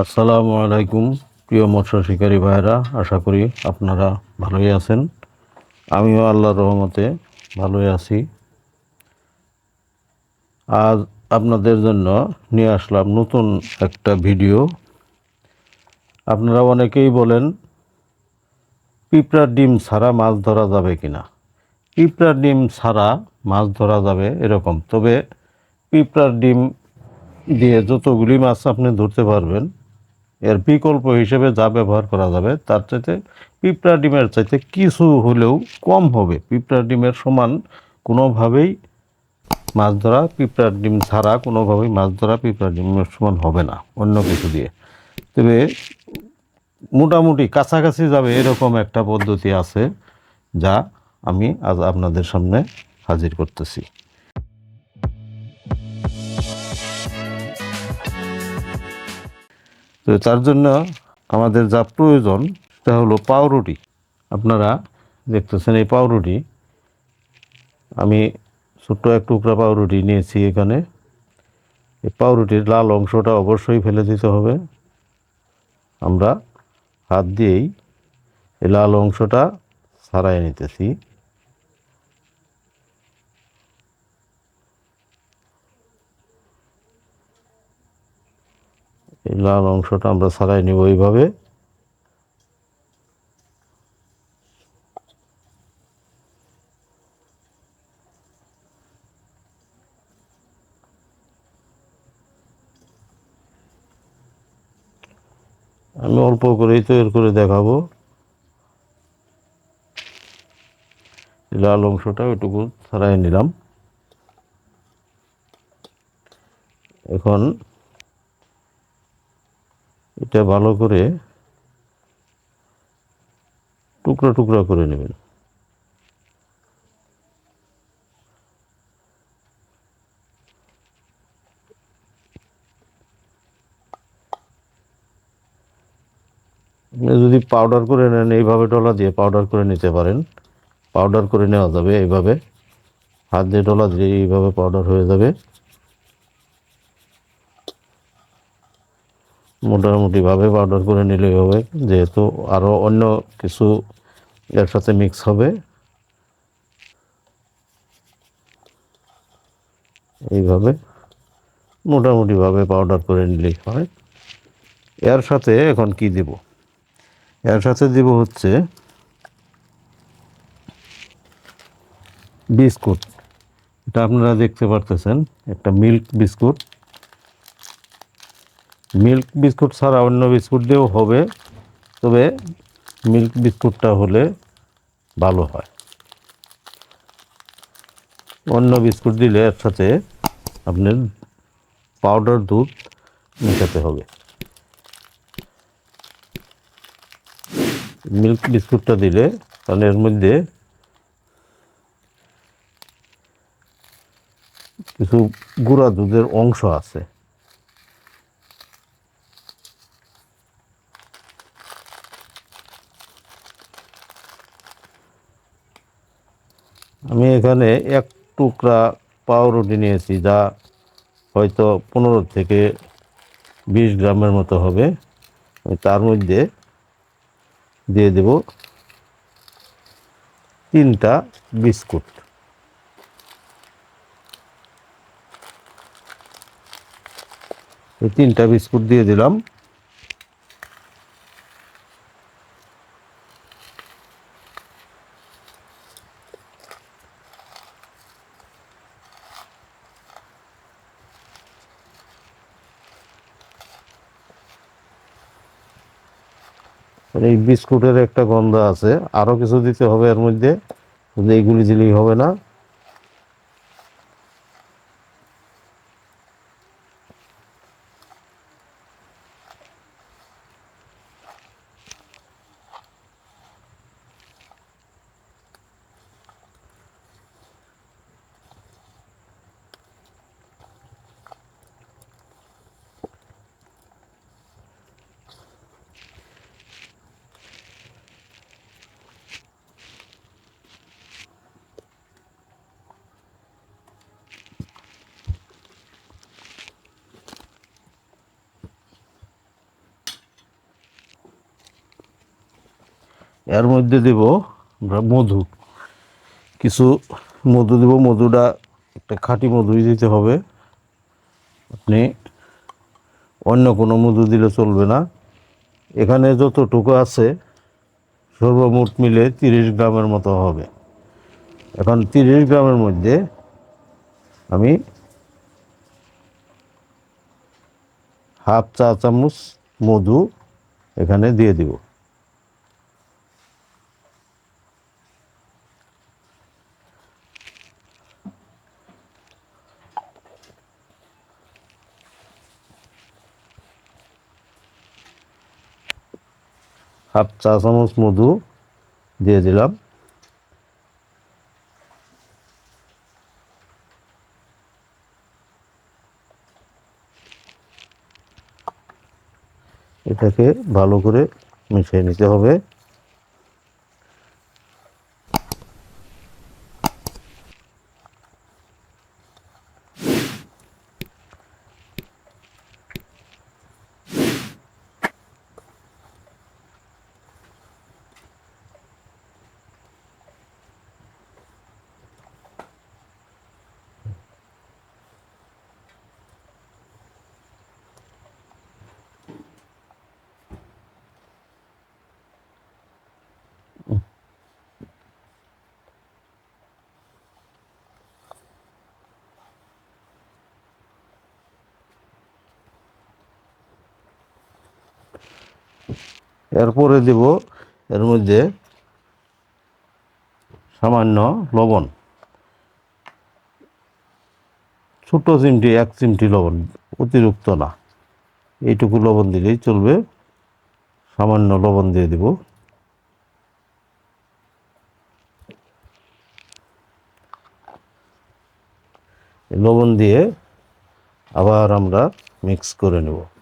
আসসালামু আলাইকুম, প্রিয় মৎস্য শিকারী ভাইরা আশা করি আপনারা ভালোই আছেন। আমিও আল্লাহর রহমতে ভালোই আছি। আজ আপনাদের জন্য নিয়ে আসলাম নতুন একটা ভিডিও। আপনারা অনেকেই বলেন, পিঁপড়ার ডিম ছাড়া মাছ ধরা যাবে কি না পিঁপড়ার ডিম ছাড়া মাছ ধরা যাবে এরকম। তবে পিঁপড়ার ডিম দিয়ে যতগুলি মাছ আপনি ধরতে পারবেন এর বিকল্প হিসেবে যা ব্যবহার করা যাবে, তার চাইতে পিঁপড়া ডিমের চাইতে কিছু হলেও কম হবে। পিঁপড়া ডিমের সমান কোনোভাবেই মাছ ধরা পিঁপড়ার ডিম ছাড়া কোনোভাবেই মাছ ধরা পিঁপড়া ডিমের সমান হবে না, অন্য কিছু দিয়ে। তবে মোটামুটি কাছাকাছি যাবে এরকম একটা পদ্ধতি আছে, যা আমি আজ আপনাদের সামনে হাজির করতেছি। তো তার জন্য আমাদের যা প্রয়োজন সেটা হলো পাউরুটি। আপনারা দেখতেছেন এই পাউরুটি। আমি ছোট্ট এক টুকরা পাউরুটি নিয়েছি এখানে। এই পাউরুটির লাল অংশটা অবশ্যই ফেলে দিতে হবে। আমরা হাত দিয়েই এই লাল অংশটা ছাড়াই নিতেছি। এই লাল অংশটা আমরা ছাড়াই নিব এইভাবে। আমি অল্প করেই তৈরি করে দেখাবো। লাল অংশটা ওইটুকু ছাড়াই নিলাম। এখন এটা ভালো করে টুকরা টুকরা করে নেবেন। যদি পাউডার করে নেন, এইভাবে ডলা দিয়ে পাউডার করে নিতে পারেন। পাউডার করে নেওয়া যাবে এইভাবে। হাত দিয়ে ডলা দিয়ে এইভাবে পাউডার হয়ে যাবে। মোটামুটিভাবে পাউডার করে নিলেই হবে। যেহেতু আরও অন্য কিছু এর সাথে মিক্স হবে। এইভাবে মোটামুটিভাবে পাউডার করে নিলেই হয়। এর সাথে এখন কি দিব? এর সাথে দিব হচ্ছে বিস্কুট। এটা আপনারা দেখতে পারতেছেন, একটা মিল্ক বিস্কুট। মিল্ক বিস্কুট ছাড়া অন্য বিস্কুট দিয়েও হবে, তবে মিল্ক বিস্কুটটা হলে ভালো হয়। অন্য বিস্কুট দিলে এর সাথে আপনার পাউডার দুধ মেশাতে হবে। মিল্ক বিস্কুটটা দিলে তাহলে এর মধ্যে কিছু গুঁড়া দুধের অংশ আছে আমি এখানে এক টুকরা পাউরুটি নিয়েছি যা হয়তো পনেরো থেকে বিশ গ্রামের মতো হবে। আমি তার মধ্যে দিয়ে দেব তিনটা বিস্কুট। তিনটা বিস্কুট দিয়ে দিলাম। এই বিস্কুটের একটা গন্ধ আছে। আরও কিছু দিতে হবে এর মধ্যে। এইগুলি দিলেই হবে না। এর মধ্যে দেব আমরা মধু। কিছু মধু দেব, মধুটা একটা খাঁটি মধুই দিতে হবে। আপনি অন্য কোনো মধু দিলে চলবে না। এখানে যতটুকু আছে, সর্বমোট মিলে তিরিশ গ্রামের মতো হবে। এখন তিরিশ গ্রামের মধ্যে আমি হাফ চা চামচ মধু এখানে দিয়ে দিব। হাফ চা চামচ মধু দিয়ে দিলাম। এটাকে ভালো করে মিশিয়ে নিতে হবে। এরপরে দেব এর মধ্যে সামান্য লবণ। ছোট চিমটি, এক চিমটি লবণ, অতিরিক্ত না। এইটুকু লবণ দিলেই চলবে। সামান্য লবণ দিয়ে দেব। লবণ দিয়ে আবার আমরা মিক্স করে নেব।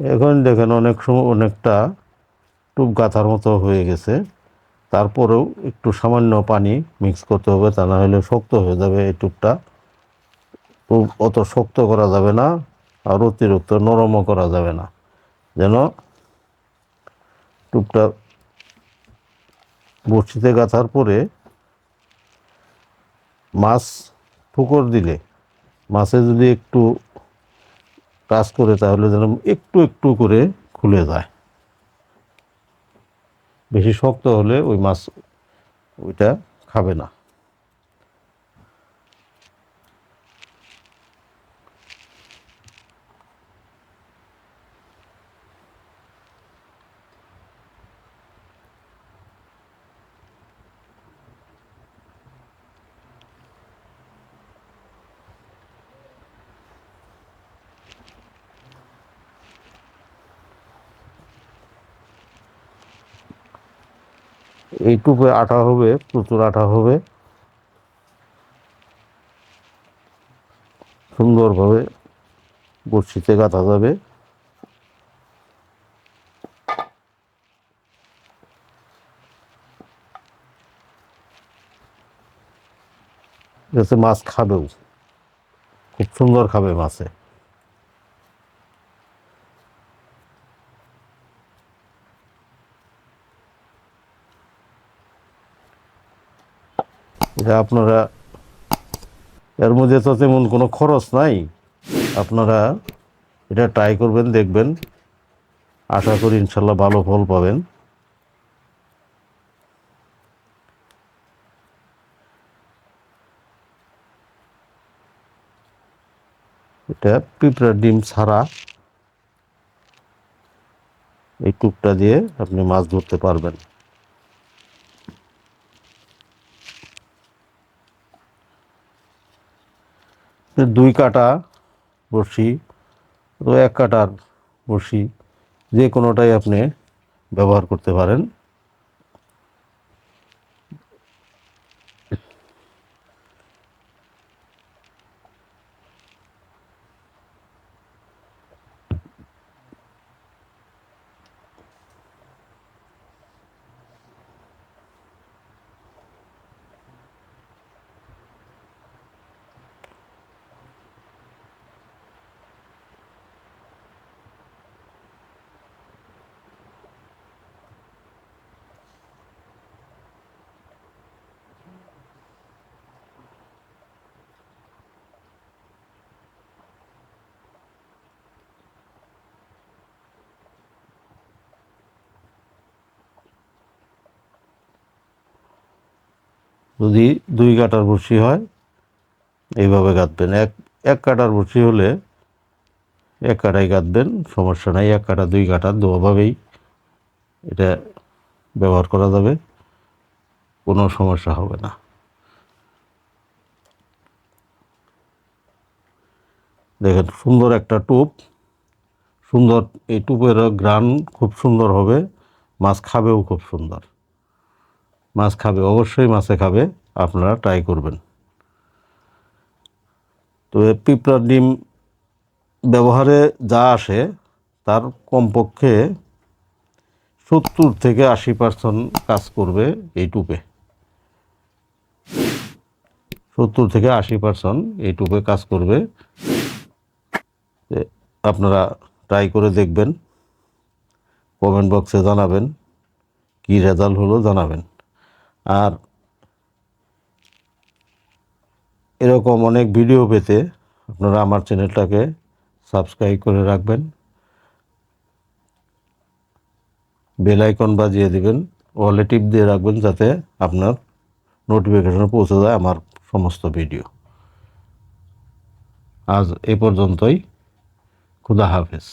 এখন দেখেন অনেক সময় অনেকটা টুপ গাথার মতো হয়ে গেছে। তারপরেও একটু সামান্য পানি মিক্স করতে হবে, তা না হলে শক্ত হয়ে যাবে এই টুপটা। টুপ অত শক্ত করা যাবে না আর অতিরিক্ত নরমও করা যাবে না। যেন টুপটা বড়শিতে গাঁথার পরে মাছ ঠুকর দিলে, মাছে যদি একটু কাজ করে তাহলে যেন একটু একটু করে খুলে যায়। বেশি শক্ত হলে ওই মাছ ওইটা খাবে না। এই টুপে আঠা হবে, প্রচুর আঠা হবে। সুন্দরভাবে বড়শিতে গাঁথা যাবে। মাছ খাবেও। খুব সুন্দর খাবে মাছে। এটা আপনারা এর মধ্যে তো তেমন কোনো খরচ নাই। আপনারা এটা ট্রাই করবেন, দেখবেন। আশা করি ইনশাল্লাহ ভালো ফল পাবেন। এটা পিঁপড়ার ডিম ছাড়া এই টুকটা দিয়ে আপনি মাছ ধরতে পারবেন। দুই কাটা বড়শি এক কাটার বড়শি যে কোনোটাই আপনি ব্যবহার করতে পারেন। যদি দুই কাটার বড়শি হয়, এইভাবে গাঁথবেন এক এক কাটার বড়শি হলে এক কাটাই গাঁথবেন সমস্যা নাই। এক কাটা দুই কাটা, দুভাবেই এটা ব্যবহার করা যাবে। কোনো সমস্যা হবে না। দেখেন, সুন্দর একটা টুপ। সুন্দর, এই টুপের গ্রান খুব সুন্দর হবে, মাছ খাবেও খুব সুন্দর। মাছ খাবে, অবশ্যই মাছে খাবে, আপনারা ট্রাই করবেন। তো পিঁপড়ার ডিম ব্যবহারে যা আসে, তার কমপক্ষে সত্তর থেকে আশি পার্সেন্ট কাজ করবে এই টুপে সত্তর থেকে আশি পার্সেন্ট এই টুপে কাজ করবে। আপনারা ট্রাই করে দেখবেন। কমেন্ট বক্সে জানাবেন। কি রেজাল্ট হলো জানাবেন। আর এরকম অনেক ভিডিও পেতে আপনারা আমার চ্যানেলটাকে সাবস্ক্রাইব করে রাখবেন। বেল আইকন বাজিয়ে দেবেন ওয়ালে টিপ দিয়ে রাখবেন যাতে আপনার নোটিফিকেশন পৌঁছে যায় আমার সমস্ত ভিডিও আজ এ পর্যন্তই, খুদা হাফেজ।